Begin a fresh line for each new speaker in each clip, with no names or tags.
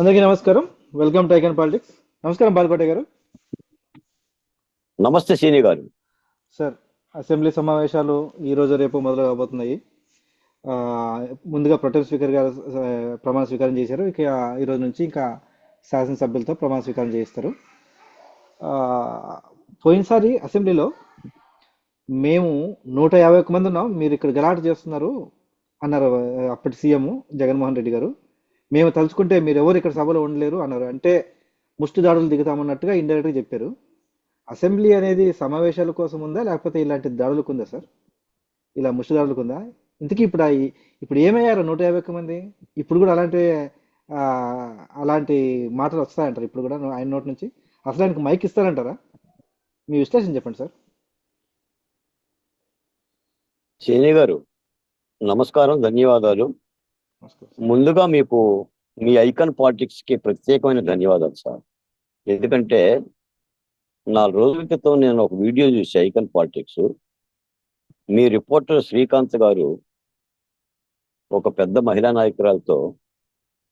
అందరికీ నమస్కారం. Welcome to icon politics నమస్కారం బాలకోట గారు.
నమస్తే శ్రీని గారు.
సార్ అసెంబ్లీ సమావేశాలు ఈ రోజు రేపు మొదలు కాబోతున్నాయి. ముందుగా ప్రొటెం స్పీకర్ గారు ప్రమాణ స్వీకారం చేశారు. ఇక ఈ రోజు నుంచి ఇంకా శాసనసభ్యులతో ప్రమాణ స్వీకారం చేయిస్తారు. పోయినసారి అసెంబ్లీలో మేము నూట యాభై ఒక్క మంది ఉన్నాం. మీరు ఇక్కడ గలాట చేస్తున్నారు అన్నారు అప్పటి సీఎం జగన్మోహన్ రెడ్డి గారు. మేము తలుచుకుంటే మీరు ఎవరు ఇక్కడ సభలో ఉండలేరు అన్నారు. అంటే ముష్టి దాడులు దిగుతామన్నట్టుగా ఇండైరెక్ట్గా చెప్పారు. అసెంబ్లీ అనేది సమావేశాల కోసం ఉందా? లేకపోతే ఇలాంటి దాడులకు ఉందా సార్? ఇలా ముష్టి దాడులకు ఉందా? ఇంతకీ ఇప్పుడు ఇప్పుడు ఏమయ్యారు నూట యాభై ఒక్క మంది? ఇప్పుడు కూడా అలాంటి అలాంటి మాటలు వస్తాయంటారు ఇప్పుడు కూడా ఆయన నోటి నుంచి? అసలు ఆయనకు మైక్ ఇస్తారంటారా? మీ విశ్లేషణ చెప్పండి సార్.
శ్రీని గారు నమస్కారం ధన్యవాదాలు. ముందుగా మీకు మీ ఐకాన్ పాలిటిక్స్కి ప్రత్యేకమైన ధన్యవాదాలు సార్. ఎందుకంటే నాలుగు రోజుల క్రితం నేను ఒక వీడియో చూసి ఐకాన్ పాలిటిక్స్ మీ రిపోర్టర్ శ్రీకాంత్ గారు ఒక పెద్ద మహిళా నాయకురాలతో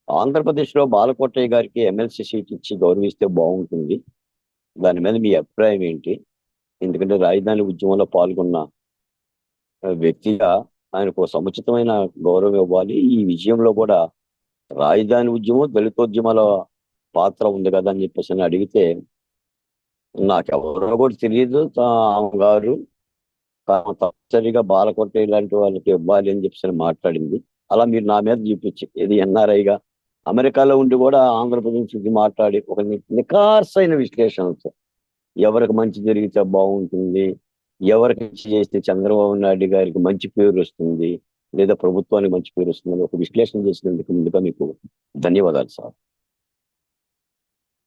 ఆంధ్రప్రదేశ్లో బాలకోటయ్య గారికి ఎమ్మెల్సీ సీట్ ఇచ్చి గౌరవిస్తే బాగుంటుంది. దాని మీద మీ అభిప్రాయం ఏంటి? ఎందుకంటే రాజధాని ఉద్యమంలో పాల్గొన్న వ్యక్తిగా ఆయనకు సముచితమైన గౌరవం ఇవ్వాలి. ఈ విజయంలో కూడా రాజధాని ఉద్యమం దళితోద్యమాల పాత్ర ఉంది కదా అని చెప్పేసి అని అడిగితే నాకెవరో కూడా తెలియదు ఆమె గారు తాము తప్పనిసరిగా బాలకొట్ట ఇలాంటి వాళ్ళకి ఇవ్వాలి అని చెప్పేసి మాట్లాడింది. అలా మీరు నా మీద చూపించి. ఇది ఎన్ఆర్ఐగా? అమెరికాలో ఉండి కూడా ఆంధ్రప్రదేశ్ నుంచి మాట్లాడి ఒక నికార్సైన విశ్లేషణతో ఎవరికి మంచి జరిగితే బాగుంటుంది ఎవరికి చేస్తే చంద్రబాబు నాయుడు గారికి మంచి పేరు వస్తుంది లేదా ప్రభుత్వానికి మంచి పేరు వస్తుంది ఒక విశ్లేషణ చేసినందుకు ముందుగా మీకు ధన్యవాదాలు సార్.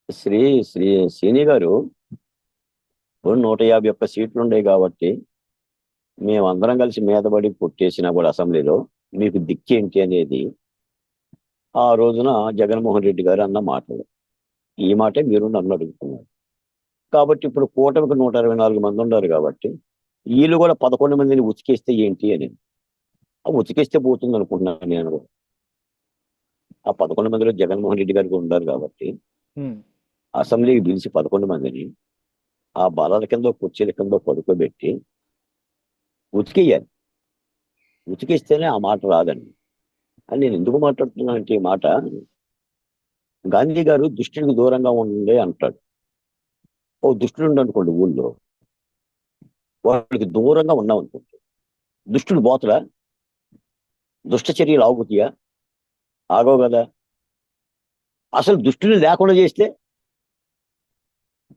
శ్రీ శ్రీ శ్రీని గారు నూట యాభై ఒక్క సీట్లు ఉన్నాయి కాబట్టి మేమందరం కలిసి మీదబడి పుట్టేసినా కూడా అసెంబ్లీలో మీకు దిక్కేంటి అనేది ఆ రోజున జగన్మోహన్ రెడ్డి గారు అన్న మాటలు ఈ మాటే మీరు నన్ను అడుగుతున్నారు. కాబట్టి ఇప్పుడు కూటమికి నూట అరవై నాలుగు మంది ఉన్నారు కాబట్టి వీళ్ళు కూడా పదకొండు మందిని ఉతికేస్తే ఏంటి అని. ఆ ఉతికేస్తే పోతుంది అనుకుంటున్నాను నేను. ఆ పదకొండు మందిలో జగన్మోహన్ రెడ్డి గారు ఉన్నారు కాబట్టి అసెంబ్లీకి పిలిచి పదకొండు మందిని ఆ బలాల కింద కుర్చీల కింద పడుకోబెట్టి ఉతికేయాలి. ఉతికేస్తేనే ఆ మాట రాదండి. అని నేను ఎందుకు మాట్లాడుతున్నా అంటే ఈ మాట గాంధీ గారు దుష్టునికి దూరంగా ఉండే అంటాడు. ఓ దుష్టుడు ఉండు అనుకోండి ఊళ్ళో. వాళ్ళకి దూరంగా ఉన్నాం అనుకోండి దుష్టుడు పోతడా దుష్ట చర్యలు ఆగుతాయా? ఆగవు కదా. అసలు దుష్టుని లేకుండా చేస్తే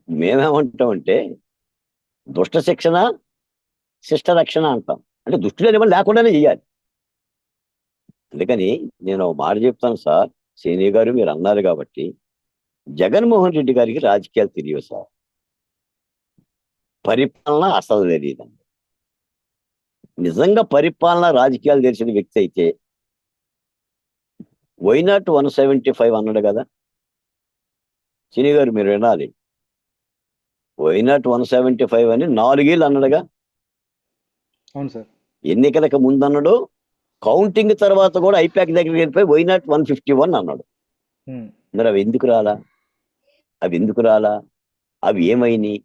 మేమేమంటామంటే దుష్ట శిక్షణ శిష్ట రక్షణ అంటాం. అంటే దుష్టులు అనేవాళ్ళు లేకుండానే చేయాలి. అందుకని నేను మాట చెప్తాను సార్. సీనియర్ గారు మీరు అన్నారు కాబట్టి జగన్మోహన్ రెడ్డి గారికి రాజకీయాలు తెలియవు సార్. పరిపాలన అసలు తెలియదండి నిజంగా పరిపాలన రాజకీయాలు తెలిసిన వ్యక్తి అయితే వైనాట్ వన్ సెవెంటీ ఫైవ్ అన్నాడు కదా. సినీ గారు మీరు వినాలి. వైనాట్ వన్ సెవెంటీ ఫైవ్ అని నాలుగేళ్ళు అన్నాడుగా.
అవును సార్.
ఎన్నికలకు ముందు అన్నాడు. కౌంటింగ్ తర్వాత కూడా ఐపాక్ దగ్గరికి వెళ్ళిపోయి వైనాట్ వన్ ఫిఫ్టీ వన్ అన్నాడు. మరి అవి ఎందుకు రాలా? అవి ఎందుకు రాలా? అవి ఏమైనాయి?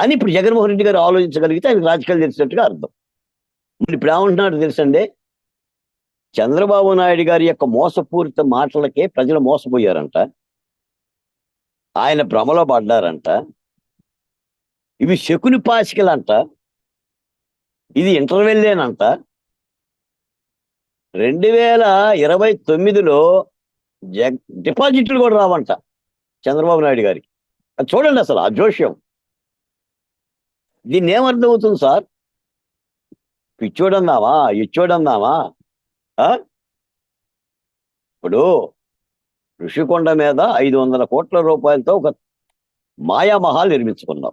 అని ఇప్పుడు జగన్మోహన్ రెడ్డి గారు ఆలోచించగలిగితే ఆయన రాజకీయాలు తెలిసినట్టుగా అర్థం. మరి ఇప్పుడు ఏమంటున్నాడు తెలుసండి? చంద్రబాబు నాయుడు గారి యొక్క మోసపూరిత మాటలకే ప్రజలు మోసపోయారంట. ఆయన భ్రమలో పడ్డారంట. ఇవి శకుని పాసికలంట. ఇది ఇంటర్వెల్లేనంట. రెండు వేల ఇరవై తొమ్మిదిలో జగ్ డిపాజిట్లు కూడా రావంట చంద్రబాబు నాయుడు గారికి. అది చూడండి అసలు ఆ జోష్యం. దీన్ని ఏమర్థమవుతుంది సార్? పిచ్చోడందామా ఇచ్చోడన్నావా? ఆ? ఇప్పుడు ఋషికొండ మీద ఐదు వందల కోట్ల రూపాయలతో ఒక మాయామహల్ నిర్మించుకున్నాం.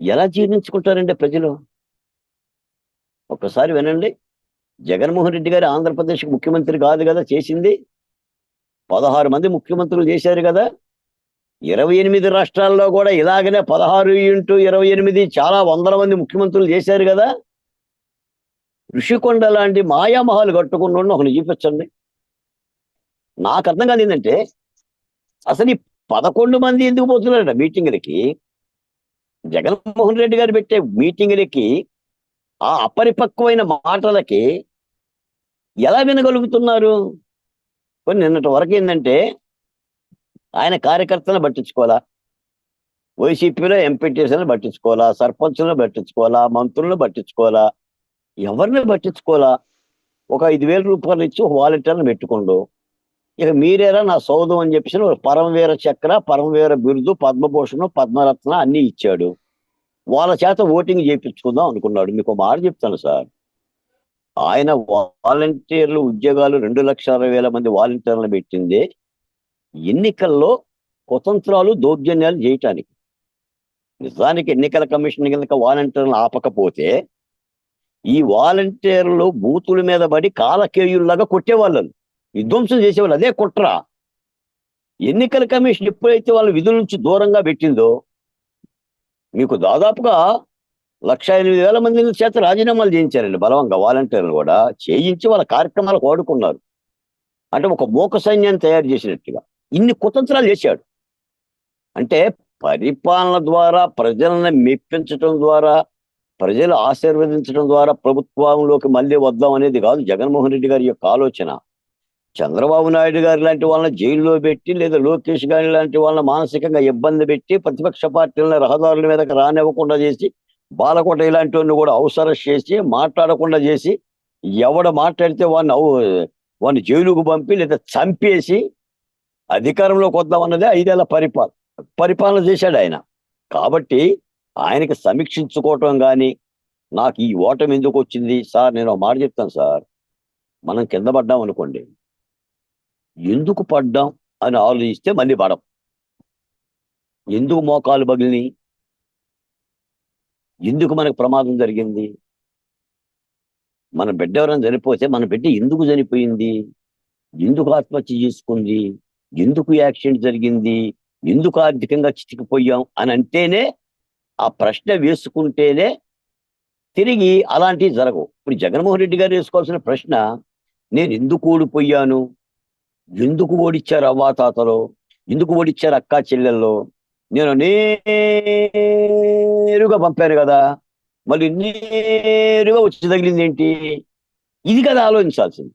ఎలా జీర్ణించుకుంటారండి ప్రజలు? ఒక్కసారి వినండి. జగన్మోహన్ రెడ్డి గారు ఆంధ్రప్రదేశ్ ముఖ్యమంత్రి కాదు కదా చేసింది. పదహారు మంది ముఖ్యమంత్రులు చేశారు కదా. ఇరవై ఎనిమిది రాష్ట్రాల్లో కూడా ఇలాగనే పదహారు ఇంటూ ఇరవై ఎనిమిది చాలా వందల మంది ముఖ్యమంత్రులు చేశారు కదా. ఋషికొండ లాంటి మాయామహాలు కట్టుకున్న ఒకరు చూపించండి. నాకు అర్థం కాదు ఏంటంటే అసలు ఈ పదకొండు మంది ఎందుకు పోతున్నారట మీటింగులకి? జగన్మోహన్ రెడ్డి గారు పెట్టే మీటింగులకి ఆ అపరిపక్వమైన మాటలకి ఎలా వినగలుగుతున్నారు? కొన్ని నిన్నటి వరకు ఏంటంటే ఆయన కార్యకర్తలను పట్టించుకోవాలా? వైసీపీలో ఎంపీటీసీలను పట్టించుకోవాలా? సర్పంచులను పట్టించుకోవాలా? మంత్రులను పట్టించుకోవాలా? ఎవరిని పట్టించుకోవాలా? ఒక ఐదు వేల రూపాయలు ఇచ్చి ఒక వాలంటీర్ని పెట్టుకుండు. ఇక మీరేరా నా సౌదం అని చెప్పేసి ఒక పరమవీర చక్ర పరమవీర బిరుదు పద్మభూషణం పద్మరత్న అన్ని ఇచ్చాడు. వాళ్ళ చేత ఓటింగ్ చేయించుకుందాం అనుకున్నాడు. మీకు ఒక మాట చెప్తాను సార్. ఆయన వాలంటీర్లు ఉద్యోగాలు రెండు లక్షల అరవై వేల మంది వాలంటీర్లు పెట్టింది. ఎన్నికల్లో కుతంత్రాలు దౌర్జన్యాలు చేయటానికి నిజానికి ఎన్నికల కమిషన్ కింద వాలంటీర్లను ఆపకపోతే ఈ వాలంటీర్లు బూతుల మీద పడి కాలకేయుల్లాగా కొట్టేవాళ్ళు విధ్వంసం చేసేవాళ్ళు అదే కుట్ర. ఎన్నికల కమిషన్ ఎప్పుడైతే వాళ్ళ విధుల నుంచి దూరంగా పెట్టిందో మీకు దాదాపుగా లక్ష ఎనిమిది వేల మంది చేత రాజీనామాలు చేయించారండి బలవంగా వాలంటీర్లు కూడా. చేయించి వాళ్ళ కార్యక్రమాలకు వాడుకున్నారు. అంటే ఒక మూక సైన్యాన్ని తయారు చేసినట్టుగా. ఇన్ని కుతంత్రాలు చేశాడు. అంటే పరిపాలన ద్వారా ప్రజలను మెప్పించడం ద్వారా ప్రజలు ఆశీర్వదించడం ద్వారా ప్రభుత్వంలోకి మళ్ళీ వద్దాం అనేది కాదు జగన్మోహన్ రెడ్డి గారి యొక్క ఆలోచన. చంద్రబాబు నాయుడు గారి లాంటి వాళ్ళని జైల్లో పెట్టి లేదా లోకేష్ గారి లాంటి వాళ్ళని మానసికంగా ఇబ్బంది పెట్టి ప్రతిపక్ష పార్టీలను రహదారుల మీదకి రానివ్వకుండా చేసి బాలకోట ఇలాంటి వాడిని కూడా అవసరం చేసి మాట్లాడకుండా చేసి ఎవడ మాట్లాడితే వాడిని వాడిని జైలుకు పంపి లేదా చంపేసి అధికారంలోకి వద్దామన్నదే ఐదేళ్ళ పరిపాలన. పరిపాలన చేశాడు ఆయన. కాబట్టి ఆయనకి సమీక్షించుకోవటం కానీ నాకు ఈ ఓటమి ఎందుకు వచ్చింది? సార్ నేను ఒక మాట చెప్తాను సార్. మనం కింద పడ్డాం అనుకోండి. ఎందుకు పడ్డాం అని ఆలోచిస్తే మళ్ళీ పడం. ఎందుకు మోకాలు బగిలిని ఎందుకు మనకు ప్రమాదం జరిగింది? మన బిడ్డ ఎవరైనా చనిపోతే మన బిడ్డ ఎందుకు చనిపోయింది? ఎందుకు ఆత్మహత్య చేసుకుంది? ఎందుకు యాక్సిడెంట్ జరిగింది? ఎందుకు ఆర్థికంగా చితికిపోయాం? అని అంటేనే ఆ ప్రశ్న వేసుకుంటేనే తిరిగి అలాంటివి జరగవు. ఇప్పుడు జగన్మోహన్ రెడ్డి గారు వేసుకోవాల్సిన ప్రశ్న నేను ఎందుకు ఓడిపోయాను? ఎందుకు ఓడిచ్చారు అవ్వాతాతలో ఎందుకు ఓడిచ్చారు అక్కా చెల్లెల్లో నేను నేరుగా పంపాను కదా. మళ్ళీ నేరుగా వచ్చి తగిలింది ఏంటి? ఇది కదా ఆలోచించాల్సింది.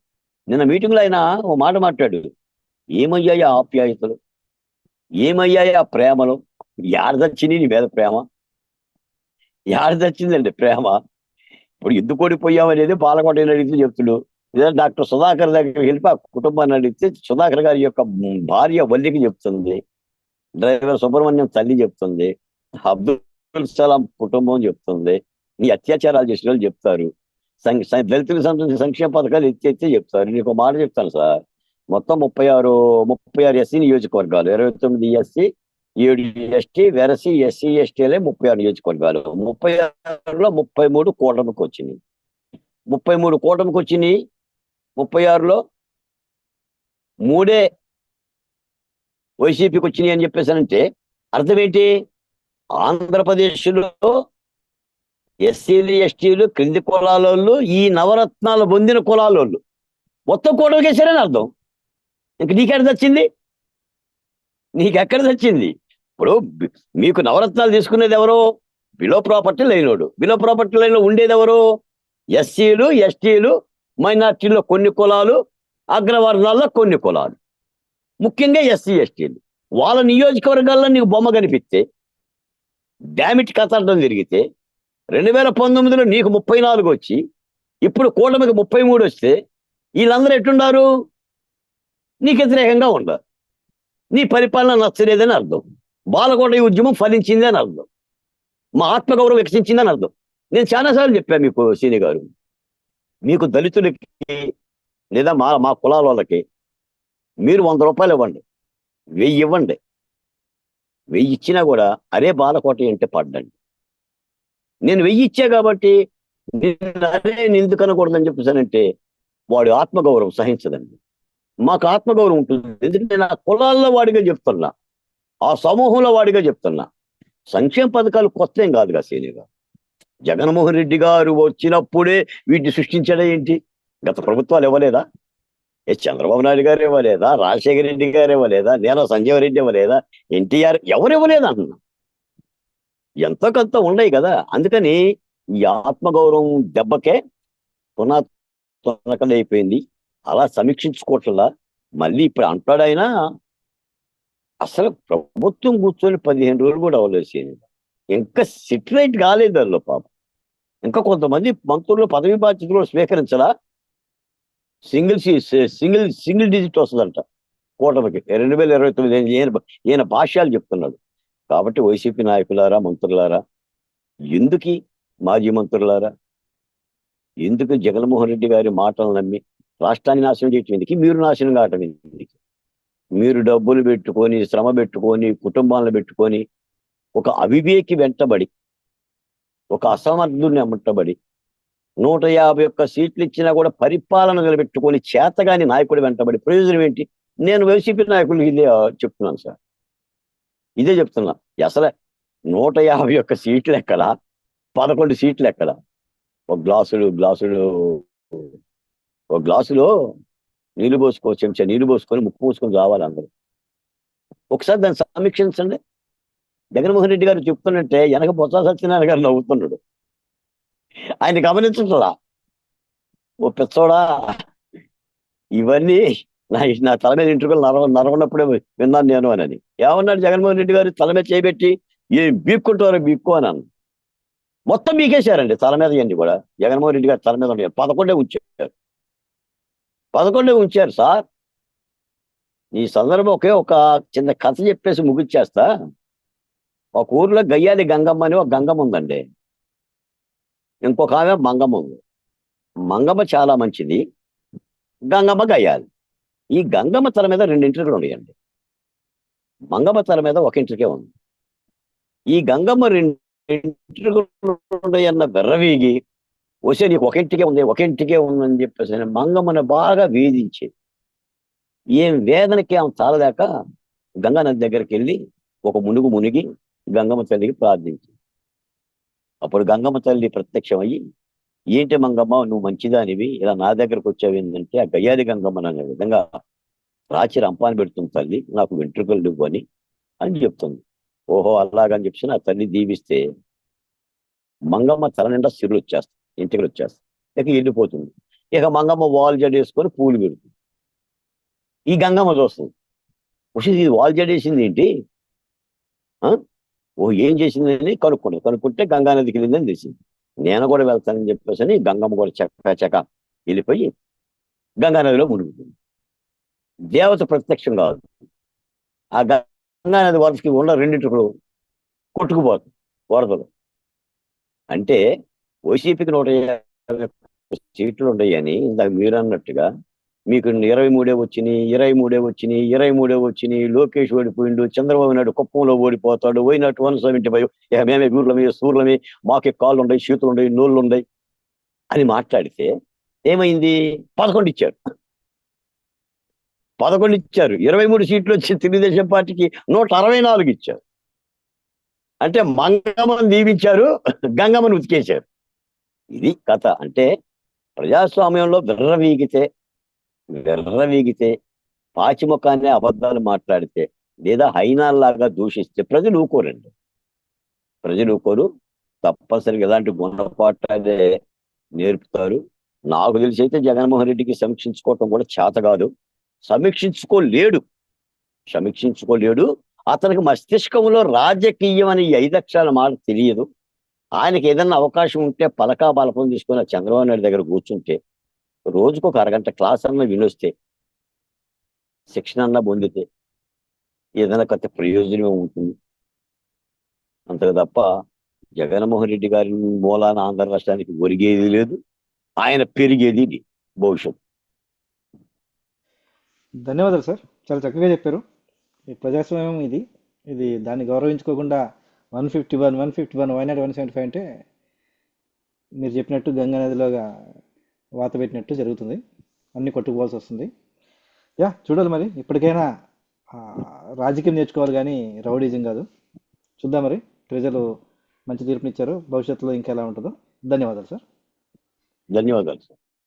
నిన్న మీటింగ్లో ఆయన ఓ మాట మాట్లాడు ఏమయ్యాయి ఆ ఆప్యాయతలు? ఏమయ్యాయి ఆ ప్రేమలు యాడదచ్చింది నీ మీద ప్రేమ? యాడదచ్చిందండి ప్రేమ? ఇప్పుడు ఎందుకు ఓడిపోయాం అనేది బాలకోట అడిగితే చెప్తుడు. లేదా డాక్టర్ సుధాకర్ దగ్గరికి వెళ్ళి ఆ కుటుంబాన్ని అడిగితే సుధాకర్ గారి యొక్క భార్య వల్లికి చెప్తుంది. డ్రైవర్ సుబ్రహ్మణ్యం తల్లి చెప్తుంది. అబ్దుల్ సలాం కుటుంబం చెప్తుంది. నీ అత్యాచారాలు చేసిన వాళ్ళు చెప్తారు. దళితులకు సంబంధించిన సంక్షేమ పథకాలు ఎత్తి ఎత్తి చెప్తారు. నీకు ఒక మాట చెప్తాను సార్. మొత్తం ముప్పై ఆరు ముప్పై ఆరు ఎస్సీ నియోజకవర్గాలు. ఇరవై తొమ్మిది ఎస్సీ ఏడు ఎస్టీ వెరసి ఎస్సీ ఎస్టీలే ముప్పై ఆరు నియోజకవర్గాలు. ముప్పై ఆరులో ముప్పై మూడు కూటమికి వచ్చినాయి. ముప్పై మూడు కూటమికి వచ్చినాయి. ముప్పై ఆరులో మూడే వైసీపీకి వచ్చినాయి అని చెప్పేసానంటే అర్థం ఏంటి? ఆంధ్రప్రదేశ్లో ఎస్సీలు ఎస్టీలు క్రింది కులాలోళ్ళు ఈ నవరత్నాలు పొందిన కులాలోళ్ళు. మొత్తం కూటమికేశారని అర్థం. ఇంక నీకెక్కడ తెచ్చింది నీకెక్కడ తెచ్చింది ఇప్పుడు మీకు నవరత్నాలు తీసుకునేది ఎవరు? బిలో ప్రాపర్టీ లైనోడు. బిలో ప్రాపర్టీ లైన్లో ఉండేది ఎవరు? ఎస్సీలు ఎస్టీలు మైనార్టీల్లో కొన్ని కులాలు అగ్రవర్ణాల్లో కొన్ని కులాలు. ముఖ్యంగా ఎస్సీ ఎస్టీలు. వాళ్ళ నియోజకవర్గాల్లో నీకు బొమ్మ కనిపిస్తే డ్యామిట్ కథడం జరిగితే రెండు వేల పంతొమ్మిదిలో నీకు ముప్పై నాలుగు వచ్చి ఇప్పుడు కూటమికి ముప్పై మూడు వస్తే వీళ్ళందరూ ఎట్టుండారు నీకు వ్యతిరేకంగా ఉండదు నీ పరిపాలన నచ్చలేదని అర్థం. బాలకోట ఈ ఉద్యమం ఫలించింది అని అర్థం. మా ఆత్మగౌరవం వికసించిందని అర్థం. నేను చాలాసార్లు చెప్పాను మీకు సీని గారు. మీకు దళితులకి లేదా మా మా కులాల వాళ్ళకి మీరు వంద రూపాయలు ఇవ్వండి. వెయ్యి ఇవ్వండి. వెయ్యి ఇచ్చినా కూడా అరే బాలకోట అంటే పడ్డండి. నేను వెయ్యి ఇచ్చా కాబట్టి నేను అరే నేను ఎందుకు అనకూడదని చెప్పేసానంటే వాడి ఆత్మగౌరవం సహించదండి. మాకు ఆత్మగౌరవం ఉంటుంది. ఎందుకంటే నా కులాల్లో వాడిగా చెప్తున్నా. ఆ సమూహంలో వాడిగా చెప్తున్నా. సంక్షేమ పథకాలు కొత్త ఏం కాదు కదా సీనిగా జగన్మోహన్ రెడ్డి గారు వచ్చినప్పుడే వీటిని సృష్టించడం ఏంటి? గత ప్రభుత్వాలు ఇవ్వలేదా? ఏ చంద్రబాబు నాయుడు గారు ఇవ్వలేదా? రాజశేఖర రెడ్డి గారు ఇవ్వలేదా? నేను సంజీవ రెడ్డి ఇవ్వలేదా? ఎన్టీఆర్ ఎవరు ఇవ్వలేదు అంటున్నా. ఎంతో కొంత ఉన్నాయి కదా. అందుకని ఈ ఆత్మగౌరవం దెబ్బకే పునాతనకలైపోయింది అలా సమీక్షించుకోవట్లా మళ్ళీ ఇప్పుడు అంటాడైనా అసలు ప్రభుత్వం కూర్చొని పదిహేను రోజులు కూడా అవ్వలేదు ఇంకా సిట్రేట్ కాలేదు అందులో పాపం. ఇంకా కొంతమంది మంత్రులు పదవి బాధ్యతలు స్వీకరించలా? సింగిల్ సింగిల్ సింగిల్ డిజిట్ వస్తుందంట కూటమికి. రెండు వేల ఇరవై తొమ్మిది ఈయన ఈయన భాష్యాలు చెప్తున్నాడు. కాబట్టి వైసీపీ నాయకులారా మంత్రులారా ఎందుకు మాజీ మంత్రులారా? ఎందుకు జగన్మోహన్ రెడ్డి గారి మాటలు నమ్మి రాష్ట్రాన్ని నాశనం చేయటం ఎందుకు? మీరు నాశనం కావటం ఎందుకు? మీరు డబ్బులు పెట్టుకొని శ్రమ పెట్టుకొని కుటుంబాలను పెట్టుకొని ఒక అవివేకి వెంటబడి ఒక అసమర్థుని అమ్మటబడి నూట యాభై ఒక్క సీట్లు ఇచ్చినా కూడా పరిపాలన నిలబెట్టుకొని చేతగాని నాయకుడు వెంటబడి ప్రయోజనం ఏంటి? నేను వైసీపీ నాయకులు ఇదే చెప్తున్నాను సార్. ఇదే చెప్తున్నా. అసలు నూట యాభై ఒక్క సీట్లు ఎక్కడ? పదకొండు సీట్లు ఎక్కడ? ఒక గ్లాసులు గ్లాసులు ఒక గ్లాసులో నీళ్ళు పోసుకో చెంచా నీళ్ళు పోసుకొని ముక్కు పోసుకొని రావాలి అందరూ. ఒకసారి దాన్ని సమీక్షించండి. జగన్మోహన్ రెడ్డి గారు చెప్తున్నట్టే వెనక బొత్స సత్యనారాయణ గారు నవ్వుతున్నాడు. ఆయన గమనించట్లా? ఓ పెచ్చోడా ఇవన్నీ నా నా తల మీద ఇంటికలు నరవ నరవనప్పుడే విన్నాను నేను అని. ఏమన్నాడు జగన్మోహన్ రెడ్డి గారు? తల మీద చేయబెట్టి ఏం బీక్కుంటారో బీక్కు అని అన్న మొత్తం బీకేశారండి తల మీద ఇవన్నీ కూడా. జగన్మోహన్ రెడ్డి గారు తల మీద ఉన్నాయి. పదకొండే ఉంచారు. పదకొండే ఉంచారు సార్. ఈ సందర్భం ఒకే ఒక చిన్న కథ చెప్పేసి ముగిచ్చేస్తా. ఒక ఊర్లో గయ్యాలి గంగమ్మ అని ఒక గంగమ్మ ఉందండి. ఇంకొక ఆమె మంగమ్మ ఉంది. మంగమ్మ చాలా మంచిది. గంగమ్మ గయ్యాలి. ఈ గంగమ్మ తల మీద రెండు ఇంటికలు ఉన్నాయండి. మంగమ్మ తల మీద ఒక ఇంటికే ఉంది. ఈ గంగమ్మ రెండు ఇంటికలు ఉన్నాయన్న బెర్రవీగి వస్తే నీకు ఒకంటికే ఉంది ఒకంటికే ఉందని చెప్పేసి ఆయన మంగమ్మని బాగా వేధించేది. ఏం వేదనకి ఆమె తాళలేక గంగా నది దగ్గరికి వెళ్ళి ఒక మునుగు మునిగి గంగమ్మ తల్లికి ప్రార్థించింది. అప్పుడు గంగమ్మ తల్లి ప్రత్యక్షమయ్యి ఏంటి మంగమ్మ నువ్వు మంచిదానివి ఇలా నా దగ్గరకు వచ్చావు ఏంటంటే ఆ గయ్యాది గంగమ్మ అనే విధంగా రాచి రంపాన్ని పెడుతుంది తల్లి నాకు వెంట్రుకలు నువ్వు అని అని చెప్తుంది. ఓహో అలాగని చెప్పి నా తల్లి దీవిస్తే మంగమ్మ తల నిండా సిరులు వచ్చేస్తాయి ఇంటికి వచ్చేస్తాయి ఇక వెళ్ళిపోతుంది ఇక మంగమ్మ వాల్ జడేసుకొని పూలు పెడుతుంది. ఈ గంగమ్మ చూస్తుంది. "ఉష్, ఇది వాల్ జడేసింది ఏంటి? ఆ? ఓ ఏం చేసిందని కనుక్కుంది కనుక్కుంటే గంగా నదికి వెళ్ళిందని తెలిసింది. నేను కూడా వెళ్తానని చెప్పేసి గంగమ్మ కూడా చెక్క చెక వెళ్ళిపోయి గంగా నదిలో మునుగుతుంది దేవత ప్రత్యక్షం కాదు. ఆ గంగా నది వరసకి ఉన్న రెండింటికి కొట్టుకుపోతుంది వరదలు. అంటే వైసీపీకి నూట యాభై సీట్లు ఉన్నాయని ఇందాక మీరు అన్నట్టుగా మీకు ఇరవై మూడే వచ్చినాయి ఇరవై మూడే వచ్చినాయి ఇరవై మూడే వచ్చినాయి లోకేష్ ఓడిపోయిండు చంద్రబాబు నాయుడు కుప్పంలో ఓడిపోతాడు పోయినట్టు వన్ సెవెంటీ ఫైవ్ ఇక మేమే ఊర్లమే సూర్లమే మాకే కాళ్ళు ఉన్నాయి చేతులు ఉన్నాయి నోళ్ళు ఉన్నాయి అని మాట్లాడితే ఏమైంది? పదకొండు ఇచ్చారు. పదకొండు ఇచ్చారు. ఇరవై మూడు సీట్లు వచ్చి తెలుగుదేశం పార్టీకి నూట అరవై నాలుగు ఇచ్చారు. అంటే మంగమ్మను దీవించారు గంగమ్మను ఉతికేశారు. ఇది కథ. అంటే ప్రజాస్వామ్యంలో విర్రవీగితే విర్రవీగితే పాచిముఖాన్ని అబద్ధాలు మాట్లాడితే లేదా హైనాల్లాగా దూషిస్తే ప్రజలు ఊకోరండి. ప్రజలు ఊకోరు. తప్పనిసరిగా ఇలాంటి గుణపాఠాలే నేర్పుతారు. నాకు తెలిసి అయితే జగన్మోహన్ రెడ్డికి సమీక్షించుకోవటం కూడా చేత కాదు. సమీక్షించుకోలేడు. సమీక్షించుకోలేడు. అతనికి మస్తిష్కంలో రాజకీయం అనే ఐదు అక్షరాల మాట తెలియదు. ఆయనకి ఏదైనా అవకాశం ఉంటే పలకా బలపం తీసుకుని చంద్రబాబు నాయుడు దగ్గర కూర్చుంటే రోజుకు ఒక అరగంట క్లాస్ అన్న వినొస్తే శిక్షణ అన్న పొందితే ఏదైనా కొత్త ప్రయోజనం ఉంటుంది. అంతకు తప్ప జగన్మోహన్ రెడ్డి గారి మూలాన ఆంధ్ర రాష్ట్రానికి ఒరిగేది లేదు ఆయన పెరిగేది భవిష్యత్తు.
ధన్యవాదాలు సార్. చాలా చక్కగా చెప్పారు. ఈ ప్రజాస్వామ్యం ఇది ఇది దాన్ని గౌరవించుకోకుండా one fifty one one fifty one one not one seventy five అంటే మీరు చెప్పినట్టు గంగా నదిలోగా వాత పెట్టినట్టు జరుగుతుంది. అన్నీ కొట్టుకుపోవాల్సి వస్తుంది. యా చూడాలి మరి. ఇప్పటికైనా రాజకీయం నేర్చుకోవాలి కానీ రౌడీజం కాదు. చూద్దాం మరి. ప్రజలు మంచి తీర్పునిచ్చారు. భవిష్యత్తులో ఇంకా ఎలా ఉంటుందో. ధన్యవాదాలు సార్.
ధన్యవాదాలు సార్.